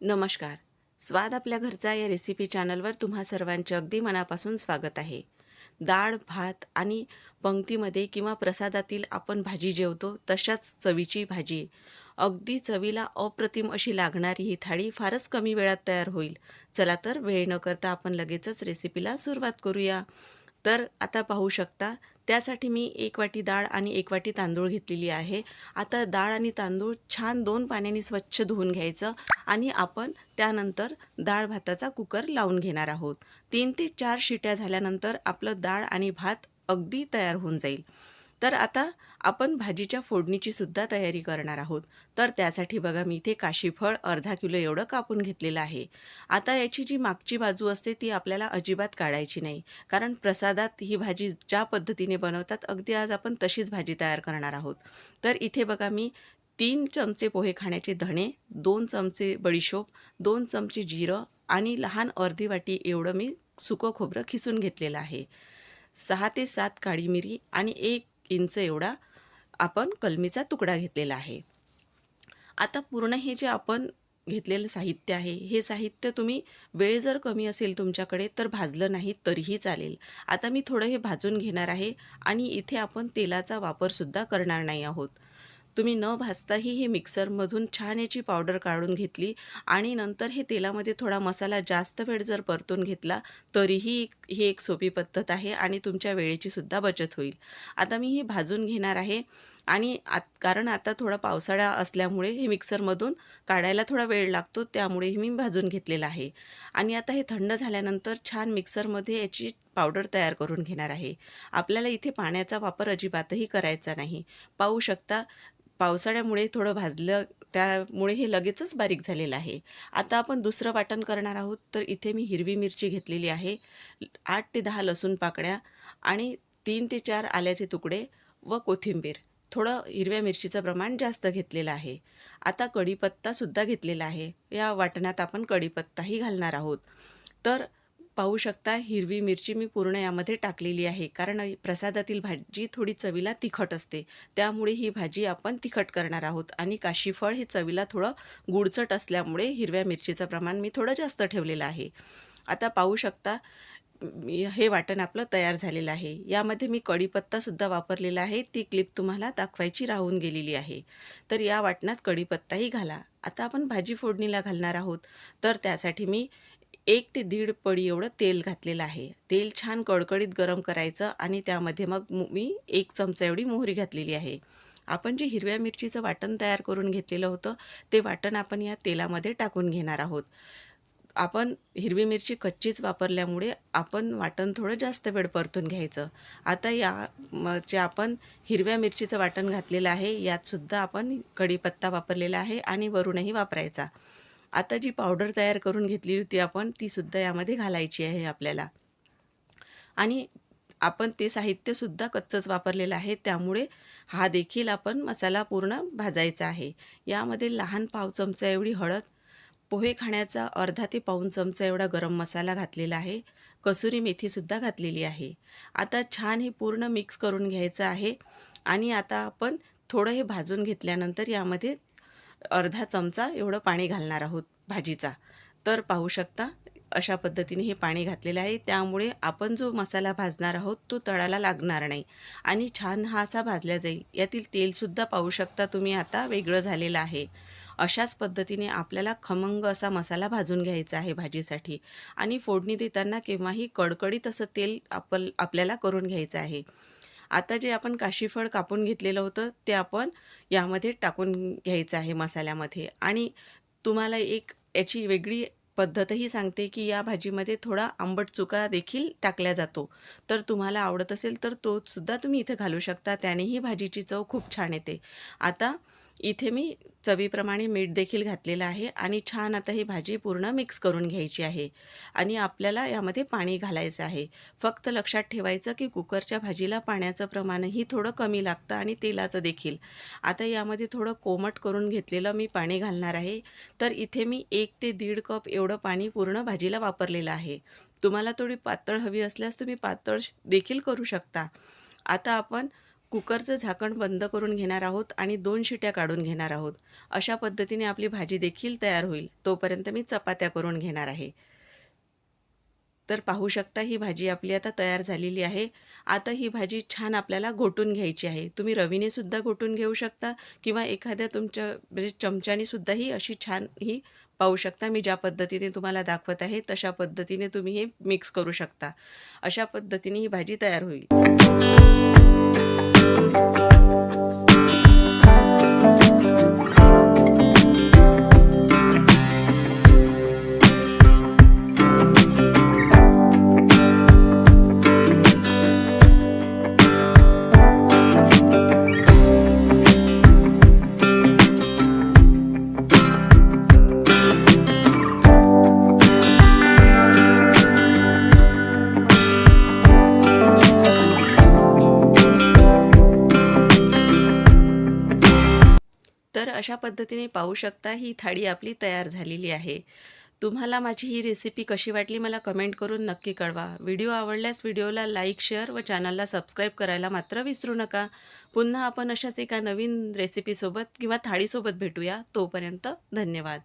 नमस्कार. स्वाद आपल्या घरचा या रेसिपी चॅनलवर तुम्हा सर्वांचे अगदी मनापासून स्वागत आहे. डाळ भात आणि पंक्तीमध्ये किंवा प्रसादातील आपण भाजी जेवतो तशाच चवीची भाजी. अगदी चवीला अप्रतिम अशी लागणारी ही थाळी फारच कमी वेळात तयार होईल. चला तर वेळ न करता आपण लगेचच रेसिपीला सुरुवात करूया. तर आता पाहू शकता त्यासाठी मी एक वाटी डाळ आणि एक वाटी तांदूळ घेतलेली आहे. आता डाळ आणि तांदूळ छान दोन पाण्याने स्वच्छ धुवून घ्यायचं आणि आपण त्यानंतर डाळ भाताचा कुकर लावून घेणार आहोत. तीन ते चार शिट्या झाल्यानंतर आपलं डाळ आणि भात अगदी तयार होऊन जाईल. तर आता आपण भाजीच्या फोडणीची सुद्धा तयारी करणार आहोत. तर त्यासाठी बघा मी इथे काशीफळ अर्धा किलो एवढं कापून घेतलेलं आहे. आता याची जी मागची बाजू असते ती आपल्याला अजिबात काढायची नाही. कारण प्रसादात ही भाजी ज्या पद्धतीने बनवतात अगदी आज आपण तशीच भाजी तयार करणार आहोत. तर इथे बघा मी तीन चमचे पोहे खाण्याचे धणे दोन चमचे बडीशोप दोन चमचे जिरं आणि लहान अर्धी वाटी एवढं मी सुकं खोबरं खिसून घेतलेलं आहे. सहा ते सात काळी मिरी आणि एक इंच एवढा आपण कलमीचा तुकडा घेतलेला आहे. आता पूर्ण हे जे आपण घेतलेलं साहित्य आहे हे साहित्य तुम्ही वेळ जर कमी असेल तुमच्याकडे तर भाजलं नाही तरीही चालेल. आता मी थोडं हे भाजून घेणार आहे आणि इथे आपण तेलाचा वापरसुद्धा करणार नाही आहोत. तुम्ही न भाजताही हे मिक्सरमधून छान याची पावडर काढून घेतली आणि नंतर हे तेलामध्ये थोडा मसाला जास्त वेळ जर परतून घेतला तरीही एक- ही एक सोपी पद्धत आहे आणि तुमच्या वेळेची सुद्धा बचत होईल. आता मी हे भाजून घेणार आहे आणि आत कारण आता थोडा पावसाळा असल्यामुळे हे मिक्सरमधून काढायला थोडा वेळ लागतो त्यामुळे मी भाजून घेतलेलं आहे. आणि आता हे थंड झाल्यानंतर छान मिक्सरमध्ये याची पावडर तयार करून घेणार आहे. आपल्याला इथे पाण्याचा वापर अजिबातही करायचा नाही. पाहू शकता पावसाळ्यामुळे थोडं भाजलं त्यामुळे हे लगेचच बारीक झालेलं आहे. आता आपण दुसरं वाटण करणार आहोत तर इथे मी हिरवी मिरची घेतलेली आहे आठ ते दहा लसूण पाकळ्या आणि तीन ते चार आल्याचे तुकडे व कोथिंबीर. थोडं हिरव्या मिरचीचं प्रमाण जास्त घेतलेलं आहे. आता कढीपत्तासुद्धा घेतलेला आहे. या वाटणात आपण कढीपत्ताही घालणार आहोत. तर पाहू शकता हिरवी मिरची मी पूर्ण यामध्ये टाकलेली आहे. कारण प्रसादातील भाजी थोडी चवीला तिखट असते. त्यामुळे ही भाजी आपण तिखट करणार आहोत. आणि काशीफळ हे चवीला थोडं गुडचट असल्यामुळे हिरव्या मिरचीचं प्रमाण मी थोडं जास्त ठेवलेलं आहे. आता पाहू शकता हे वाटण आपलं तयार झालेलं आहे. यामध्ये मी कढीपत्तासुद्धा वापरलेला आहे. ती क्लिप तुम्हाला दाखवायची राहून गेलेली आहे. तर या वाटणात कढीपत्ताही घाला. आता आपण भाजी फोडणीला घालणार आहोत. तर त्यासाठी मी एक ते दीड पडी एवढं तेल घातलेलं आहे. तेल छान कडकडीत गरम करायचं आणि त्यामध्ये मग मी एक चमचा एवढी मोहरी घातलेली आहे. आपण जे हिरव्या मिरचीचं वाटण तयार करून घेतलेलं होतं ते वाटण आपण या तेलामध्ये टाकून घेणार आहोत. आपण हिरवी मिरची कच्चीच वापरल्यामुळे आपण वाटण थोडं जास्त वेळ परतून घ्यायचं. आता या म- जे आपण हिरव्या मिरचीचं वाटण घातलेलं आहे यातसुद्धा आपण कढीपत्ता वापरलेला आहे आणि वरूनही वापरायचा. आता जी पावडर तयार करून घेतली होती आपण ती सुद्धा यामध्ये घालायची आहे आपल्याला. आणि आपण ते साहित्यसुद्धा कच्चंच वापरलेलं आहे त्यामुळे हा देखील आपण मसाला पूर्ण भाजायचा आहे. यामध्ये लहान पाव चमचा एवढी हळद पोहे खाण्याचा अर्धा ते पाऊण चमचा एवढा गरम मसाला घातलेला आहे कसुरी मेथीसुद्धा घातलेली आहे. आता छान हे पूर्ण मिक्स करून घ्यायचं आहे आणि आता आपण थोडं हे भाजून घेतल्यानंतर यामध्ये अर्धा चमचा एवढं पाणी घालणार आहोत भाजीचा. तर पाहू शकता अशा पद्धतीने हे पाणी घातलेलं आहे. त्यामुळे आपण जो मसाला भाजणार आहोत तो तळाला लागणार नाही. आणि छान हा असा भाजला जाईल. यातील तेलसुद्धा पाहू शकता तुम्ही आता वेगळं झालेलं आहे. अशाच पद्धतीने आपल्याला खमंग असा मसाला भाजून घ्यायचा आहे भाजीसाठी. आणि फोडणी देताना केव्हाही कडकडीत असं तेल आपल आपल्याला करून घ्यायचं आहे. आता जे आपण काशीफळ कापून घेतलेलं होतं ते आपण यामध्ये टाकून घ्यायचं आहे मसाल्यामध्ये. आणि तुम्हाला एक याची वेगळी पद्धतही सांगते की या भाजीमध्ये थोडा आंबट चुका देखील टाकल्या जातो. तर तुम्हाला आवडत असेल तर तो सुद्धा तुम्ही इथं घालू शकता. त्यानेही भाजीची चव खूप छान येते. आता इथे मी चवीप्रमाणे मीठ देखील घातलेलं आहे आणि छान आता ही भाजी पूर्ण मिक्स करून घ्यायची आहे. आणि आपल्याला यामध्ये पाणी घालायचं आहे. फक्त लक्षात ठेवायचं की कुकरच्या भाजीला पाण्याचं प्रमाणही थोडं कमी लागतं आणि तेलाचं देखील. आता यामध्ये थोडं कोमट करून घेतलेलं मी पाणी घालणार आहे. तर इथे मी एक ते दीड कप एवढं पाणी पूर्ण भाजीला वापरलेलं आहे. तुम्हाला थोडी पातळ हवी असल्यास तुम्ही पातळ देखील करू शकता. आता आपण कुकरचं झाकण बंद करून घेणार आहोत आणि दोन शिट्या काढून घेणार आहोत. अशा पद्धतीने आपली भाजी देखील तयार होईल. तोपर्यंत मी चपात्या करून घेणार आहे. तर पाहू शकता ही भाजी आपली आता तयार झालेली आहे. आता ही भाजी छान आपल्याला घोटून घ्यायची आहे. तुम्ही रवीने सुद्धा घोटून घेऊ शकता किंवा एखाद्या तुमच्या म्हणजे चमच्याने सुद्धा ही अशी छान ही पाहू शकता. मी ज्या पद्धतीने तुम्हाला दाखवत आहे तशा पद्धतीने तुम्ही हे मिक्स करू शकता. अशा पद्धतीने ही भाजी तयार होईल. you तर अशा पद्धतीने पाहू शकता ही थाळी आपली तयार झालेली आहे. तुम्हाला माझी ही रेसिपी कशी वाटली मला कमेंट करून नक्की कळवा. व्हिडिओ आवडल्यास व्हिडिओला लाईक शेअर व चॅनलला सबस्क्राईब करायला मात्र विसरू नका. पुन्हा आपण अशाच एका नवीन रेसिपीसोबत किंवा थाळीसोबत भेटूया. तोपर्यंत धन्यवाद.